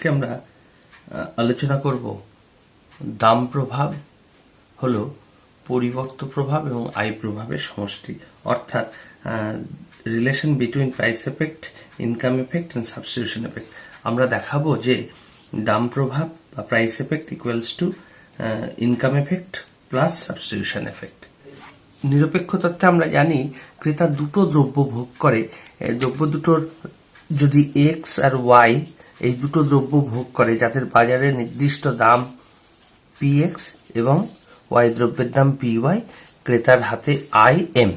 আজকে আমরা আলোচনা করব দাম প্রভাব হলো পরিবর্ত প্রভাব এবং আয় প্রভাবের সমষ্টি। অর্থাৎ relation between price effect income effect and substitution effect আমরা দেখাবো যে দাম প্রভাব বা price effect equals to income effect plus substitution effect নিরপেক্ষ তত্ত্বে আমরা জানি ক্রেতা দুটো দ্রব্য ভোগ করে। দ্রব্য দুটোর যদি এক্স আর ওয়াই এই দুটো দ্রব্য ভোগ করে, যাদের বাজারে নির্দিষ্ট দাম পি এক্স এবং ওয়াই দ্রব্যের দাম পি ওয়াই ক্রেতার হাতে আই এম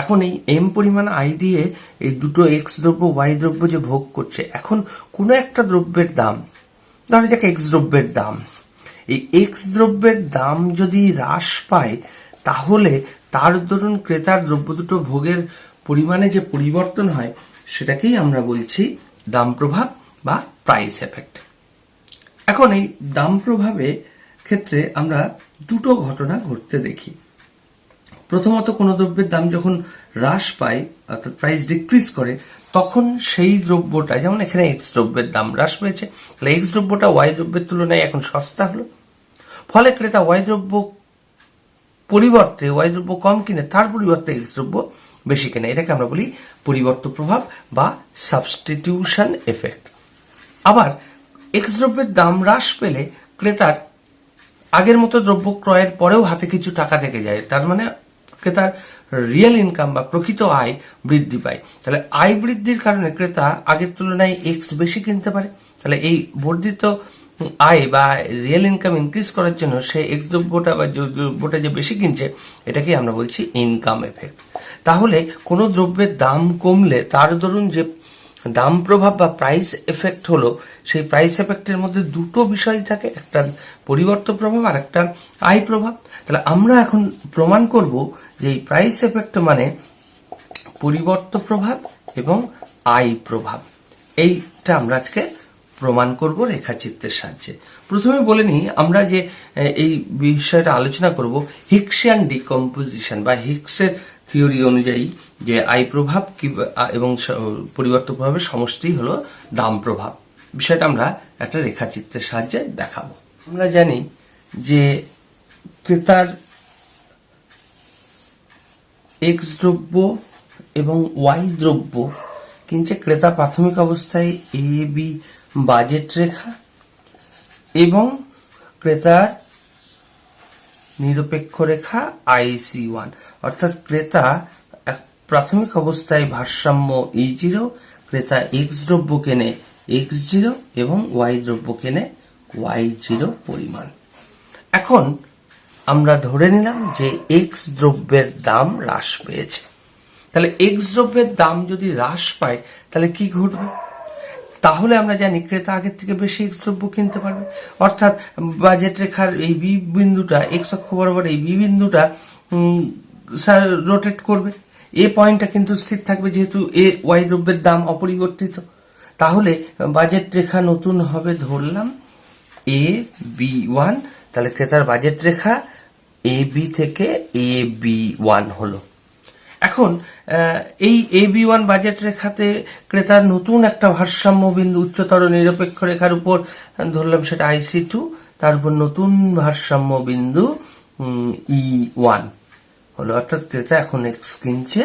এখন এই এম পরিমাণ আই দিয়ে এই দুটো এক্স দ্রব্য ওয়াই দ্রব্য যে ভোগ করছে, এখন কোনো একটা দ্রব্যের দাম, ধরা যাক এক্স দ্রব্যের দাম, এই এক্স দ্রব্যের দাম যদি হ্রাস পায়, তাহলে তার দরুন ক্রেতার দ্রব্য দুটো ভোগের পরিমাণে যে পরিবর্তন হয়, সেটাকেই আমরা বলছি দাম প্রভাব বা প্রাইস এফেক্ট এখন এই দাম প্রভাবে ক্ষেত্রে আমরা দুটো ঘটনা ঘটতে দেখি। প্রথমত কোনো দ্রব্যের দাম যখন হ্রাস পায়, অর্থাৎ প্রাইস ডিক্রিজ করে, তখন সেই দ্রব্যটা, যেমন এখানে এক্স দ্রব্যের দাম হ্রাস পেয়েছে, তাহলে এক্স দ্রব্যটা ওয়াই দ্রব্যের তুলনায় এখন সস্তা হলো। ফলে ক্রেতা ওয়াই দ্রব্য পরিবর্তে ওয়াই দ্রব্য কম কিনে, তার পরিবর্তে এক্স দ্রব্য বেশি কেনে। এটাকে আমরা বলি পরিবর্ত প্রভাব বা সাবস্টিটিউশন এফেক্ট আবার এক্স দ্রব্যের দাম হ্রাস পেলে ক্রেতার আগের মতো দ্রব্য ক্রয়ের পরেও হাতে কিছু টাকা থেকে যায়। তার মানে ক্রেতার রিয়েল ইনকাম বা প্রকৃত আয় বৃদ্ধি পায়। তাহলে আয় বৃদ্ধির কারণে ক্রেতা আগের তুলনায় এক্স বেশি কিনতে পারে। তাহলে এই বর্ধিত আয় বা রিয়েল ইনকাম ইনক্রিজ করার জন্য সে এক্স দ্রব্যটা বা দ্রব্যটা যে বেশি কিনছে এটাকে আমরা বলছি ইনকাম এফেক্ট তাহলে কোনো দ্রব্যের দাম কমলে তার দরুন যে দাম প্রভাব বা প্রাইস এফেক্ট হলো, সেই প্রাইস এফেক্টের মধ্যে দুটো বিষয় থাকে, একটা পরিবর্ত প্রভাব আর একটা আয় প্রভাব। তাহলে আমরা এখন প্রমাণ করব যে এই প্রাইস এফেক্ট মানে পরিবর্ত প্রভাব এবং আয় প্রভাব। এইটা আমরা আজকে প্রমাণ করব রেখাচিত্রের সাহায্যে। প্রথমে বলে নিই, আমরা যে এই বিষয়টা আলোচনা করব হিক্সিয়ান ডিকম্পোজিশন বা হিক্সের থিওরি অনুযায়ী যে আয় প্রভাব এবং স- পরিবর্ত প্রভাবের সমষ্টি হলো দাম প্রভাব। বিষয়টা আমরা একটা রেখাচিত্রের সাহায্যে দেখাবো। আমরা জানি যে ক্রেতার এক্স দ্রব্য এবং ওয়াই দ্রব্য কিনছে ক্রেতা প্রাথমিক অবস্থায় এ বি বাজেট রেখা এবং ক্রেতার নিরপেক্ষ রেখা আইসি ওয়ান। অর্থাৎ ক্রেতা প্রাথমিক অবস্থায় ভারসাম্য ই জিরো, ক্রেতা এক্স দ্রব্য কেনে এক্স জিরো এবং ওয়াই দ্রব্য কেনে ওয়াই জিরো পরিমাণ। এখন আমরা ধরে নিলাম যে এক্স দ্রব্যের দাম হ্রাস পেয়েছে। তাহলে এক্স দ্রব্যের দাম যদি হ্রাস পায়, তাহলে কি ঘটবে? তাহলে আমরা জানি ক্রেতা আগের থেকে বেশি এক্স দ্রব্য কিনতে পারবে। অর্থাৎ বাজেট রেখার এই বি বিন্দুটা এক্স অক্ষ বরাবর এই বি বিন্দুটা রোটেট করবে। এ পয়েন্টটা কিন্তু স্থির থাকবে যেহেতু এ ওয়াই দ্রব্যের দাম অপরিবর্তিত। তাহলে বাজেট রেখা নতুন হবে ধরলাম এ বি ওয়ান তাহলে ক্রেতার বাজেট রেখা এ বি থেকে এ বি ওয়ান হলো। এখন এই এ বি ওয়ান বাজেট রেখাতে ক্রেতার নতুন একটা ভারসাম্য বিন্দু উচ্চতর নিরপেক্ষ রেখার উপর ধরলাম সেটা আইসি টু তার উপর নতুন ভারসাম্য বিন্দু ই ওয়ান হলো অর্থাৎ ক্রেতা এখন এক্স কিনছে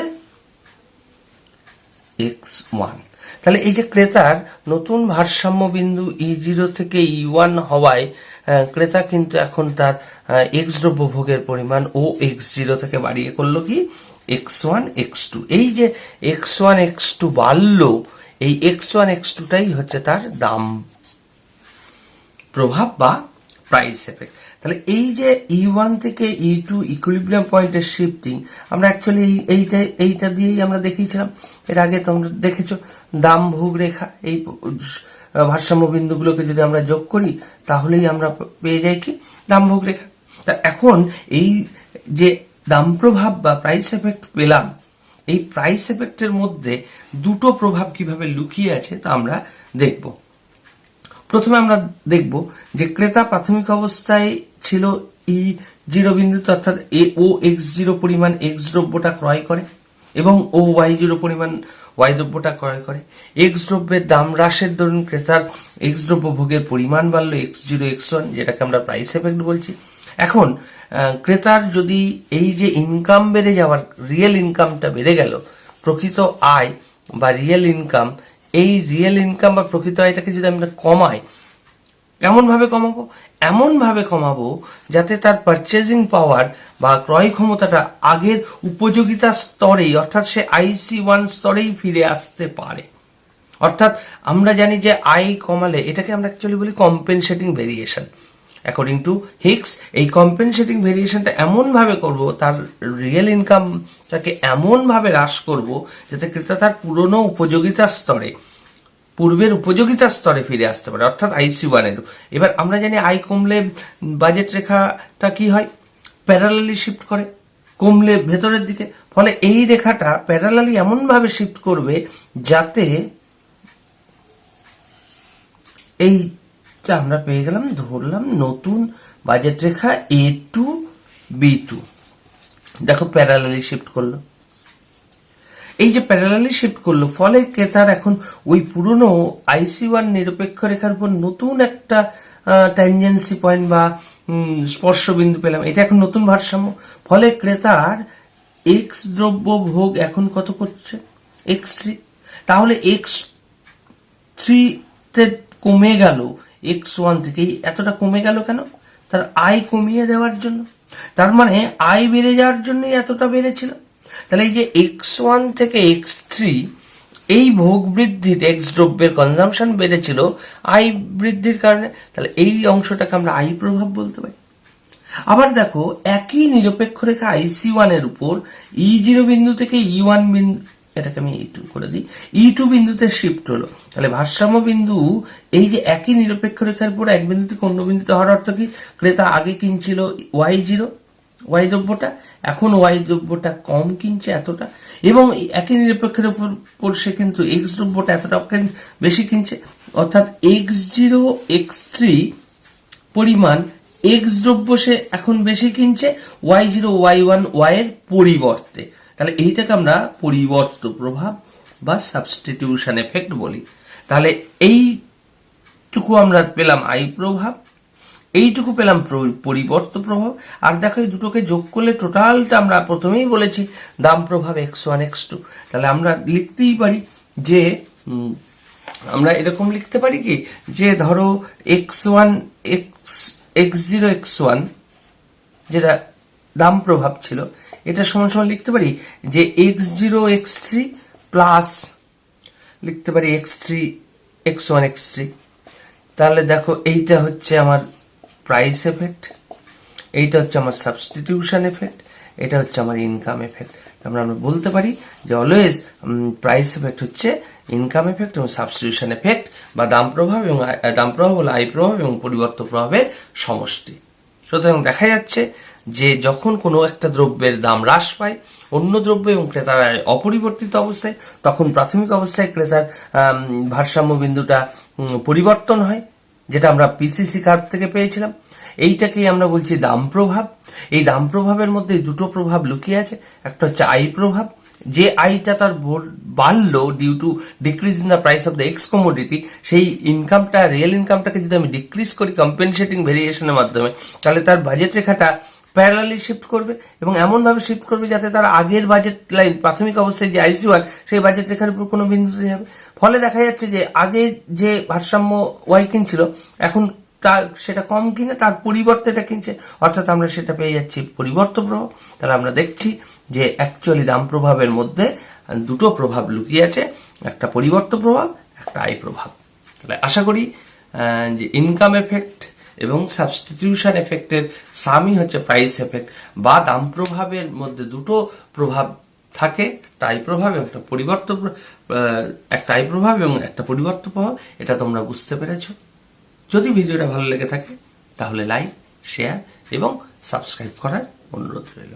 এক্স ওয়ান তাহলে এই যে ক্রেতার নতুন ভারসাম্য বিন্দু ই জিরো থেকে ই ওয়ান হওয়ায় ক্রেতা কিন্তু এখন তার এক্স দ্রব্য ভোগের পরিমাণ ও এক্স জিরো থেকে বাড়িয়ে করল কি? এক্স ওয়ান এক্স টু এই যে এক্স ওয়ান এক্স টু বাড়লো, এই এক্স ওয়ান এক্স টুটাই হচ্ছে তার দাম প্রভাব বা প্রাইস এফেক্ট তাহলে এই যে ই ওয়ান থেকে ই টু ইকুইলিব্রিয়াম পয়েন্টের শিফটিং আমরা অ্যাকচুয়ালি এইটা এইটা দিয়েই আমরা দেখিয়েছিলাম। এর আগে তোমরা দেখেছ দাম ভোগ রেখা, এই ভারসাম্য বিন্দুগুলোকে যদি আমরা যোগ করি, তাহলেই আমরা পেয়ে যাই কি? দাম ভোগ রেখা। তা এখন এই যে দাম প্রভাব বা প্রাইস এফেক্ট পেলাম। এই প্রাইস এফেক্টের মধ্যে দুটো প্রভাব কীভাবে লুকিয়ে আছে তা আমরা দেখব। প্রথমে আমরা দেখব যে ক্রেতা প্রাথমিক অবস্থায় ছিল ই জিরো বিন্দুতে, অর্থাৎ এ ও এক্স জিরো পরিমাণ এক্স দ্রব্যটা ক্রয় করে এবং ও ওয়াই জিরো পরিমাণ ওয়াই দ্রব্যটা ক্রয় করে। এক্স দ্রব্যের দাম হ্রাসের দরুন ক্রেতার এক্স দ্রব্য ভোগের পরিমাণ বাড়লো এক্স জিরো এক্স ওয়ান যেটাকে আমরা প্রাইস এফেক্ট বলছি। এখন ক্রেতার যদি এই যে ইনকাম বেড়ে যাওয়ার রিয়েল ইনকামটা বেড়ে গেল, প্রকৃত আয় বা রিয়েল ইনকাম এই রিয়েল ইনকাম বা প্রকৃত আয়টাকে যদি আমরা কমাই কেমন ভাবে কমাবো? এমন ভাবে কমাবো যাতে তার পারচেজিং পাওয়ার বা ক্রয় ক্ষমতাটা আগের উপযোগিতা স্তরেই, অর্থাৎ সে আইসি ওয়ান স্তরেই ফিরে আসতে পারে। অর্থাৎ আমরা জানি যে আয় কমালে এটাকে আমরা অ্যাকচুয়ালি বলি compensating variation according to Hicks এই কম্পেনসেটিং ভেরিয়েশনটা এমনভাবে করব, তার রিয়েল ইনকামটাকে এমন ভাবে হ্রাস করব, যাতে ক্রেতা তার পুরনো উপযোগিতা স্তরে পূর্বের উপযোগিতা স্তরে ফিরে আসতে পারে, অর্থাৎ আইসি ওয়ানের এবার আমরা জানি আয় কমলে বাজেট রেখাটা কি হয়? প্যারালালি শিফট করে, কমলে ভেতরের দিকে। ফলে এই রেখাটা প্যারালালি এমন ভাবে শিফট করবে যাতে এইটা আমরা পেয়ে গেলাম, ধরলাম নতুন বাজেট রেখা এ টু বি টু দেখো প্যারালালি শিফট করল। এই যে প্যারালালি শিফট করল, ফলে ক্রেতার এখন ওই পুরনো আইসি ওয়ান নিরপেক্ষ রেখার উপর নতুন একটা ট্যানজেন্সি পয়েন্ট বা স্পর্শবিন্দু পেলাম। এটা এখন নতুন ভারসাম্য। ফলে ক্রেতার এক্স দ্রব্য ভোগ এখন কত করছে? এক্স থ্রি তাহলে এক্স থ্রিতে কমে গেল এক্স ওয়ান থেকে এতটা কমে গেল কেন? তার আয় কমিয়ে দেওয়ার জন্য। তার মানে আয় বেড়ে যাওয়ার জন্যই এতটা বেড়েছিল। তাহলে এই যে এক্স ওয়ান থেকে এক্স থ্রি এই ভোগ বৃদ্ধিতে এক্স দ্রব্যের কনজামশন বেড়েছিল আয় বৃদ্ধির কারণে। তাহলে এই অংশটাকে আমরা আয় প্রভাব বলতে পারি। আবার দেখো, একই নিরপেক্ষ রেখা আইসি ওয়ানের উপর ই জিরো বিন্দু থেকে ই ওয়ান বিন্দু এটাকে আমি ই টু করে দিই। ই টু বিন্দুতে শিফট হলো। তাহলে ভারসাম্য বিন্দু, এই যে একই নিরপেক্ষ রেখার উপর এক বিন্দু থেকে অন্য বিন্দুতে হওয়ার অর্থ কি? ক্রেতা আগে কিনছিল ওয়াই জিরো ওয়াই দ্রব্যটা, এখন ওয়াই দ্রব্যটা কম কিনছে এতটা, এবং একই নিরপেক্ষের উপর সে কিন্তু এক্স দ্রব্যটা এতটা বেশি কিনছে? অর্থাৎ এক্স জিরো এক্স থ্রি পরিমাণ এক্স দ্রব্য সে এখন বেশি কিনছে Y zero Y one Y এর পরিবর্তে। তাহলে এইটাকে আমরা পরিবর্ত প্রভাব বা সাবস্টিটিউশন এফেক্ট বলি। তাহলে এইটুকু আমরা পেলাম আই প্রভাব এইটুকু পেলাম প্র- পরিবর্ত প্রভাব আর দেখো, এই দুটোকে যোগ করলে টোটালটা আমরা প্রথমেই বলেছি দাম প্রভাব এক্স ওয়ান এক্স টু তাহলে আমরা লিখতেই পারি যে আমরা এরকম লিখতে পারি কি? যে ধরো X one X X zero X one যেটা দাম প্রভাব ছিল, এটা সমান সমান লিখতে পারি যে X zero X three plus লিখতে পারি X three X one X three তাহলে দেখো, এইটা হচ্ছে আমার প্রাইস এফেক্ট এইটা হচ্ছে আমার সাবস্টিটিউশন এফেক্ট এটা হচ্ছে আমার ইনকাম এফেক্ট তারপরে আমরা বলতে পারি যে অলওয়েজ প্রাইস এফেক্ট হচ্ছে ইনকাম এফেক্ট এবং সাবস্টিটিউশন এফেক্ট বা দাম প্রভাব এবং দাম প্রভাব হলো আয় প্রভাব এবং পরিবর্তন প্রভাবের সমষ্টি। সুতরাং দেখা যাচ্ছে যে যখন কোনো একটা দ্রব্যের দাম হ্রাস পায়, অন্য দ্রব্য এবং ক্রেতার অপরিবর্তিত অবস্থায়, তখন প্রাথমিক অবস্থায় ক্রেতার ভারসাম্য বিন্দুটা পরিবর্তন হয়। যেটা আমরা পিসিসি কার্ভ থেকে পেয়েছিলাম। এইটাকেই আমরা বলছি দাম প্রভাব। এই দাম প্রভাবের মধ্যে দুটো প্রভাব লুকিয়ে আছে। একটা হচ্ছে আই প্রভাব। যে আইটা তার বাড়লো due to decrease in the price of the X commodity সেই ইনকামটা রিয়েল ইনকামটাকে যদি আমি ডিক্রিজ করি কম্পেনসেটিং ভেরিয়েশনের মাধ্যমে, তাহলে তার বাজেট রেখাটা প্যারালালি শিফট করবে এবং এমনভাবে শিফট করবে যাতে তার আগের বাজেট লাইন প্রাথমিক অবস্থায় যে আইসি ওয়ান সেই বাজেট রেখার উপর কোনো বিন্দুতে যাবে। ফলে দেখা যাচ্ছে যে আগে যে ভারসাম্য ওয়াই কিনছিল, এখন তার সেটা কম কিনে তার পরিবর্তে এটা কিনছে। অর্থাৎ আমরা সেটা পেয়ে যাচ্ছি পরিবর্ত প্রভাব। তাহলে আমরা দেখছি যে অ্যাকচুয়ালি দাম প্রভাবের মধ্যে দুটো প্রভাব লুকিয়ে আছে, একটা পরিবর্ত প্রভাব, একটা আয় প্রভাব। তাহলে আশা করি যে ইনকাম এফেক্ট এবং সাবস্টিটিউশন এফেক্টের সামই হচ্ছে প্রাইস এফেক্ট বা দাম প্রভাবের মধ্যে দুটো প্রভাব থাকে টাই প্রভাব এবং একটা পরিবর্তন একটা আই প্রভাব এবং একটা পরিবর্তন প্রভাব, এটা তোমরা বুঝতে পেরেছ। যদি ভিডিওটা ভালো লেগে থাকে, তাহলে লাইক শেয়ার এবং সাবস্ক্রাইব করার অনুরোধ রইল।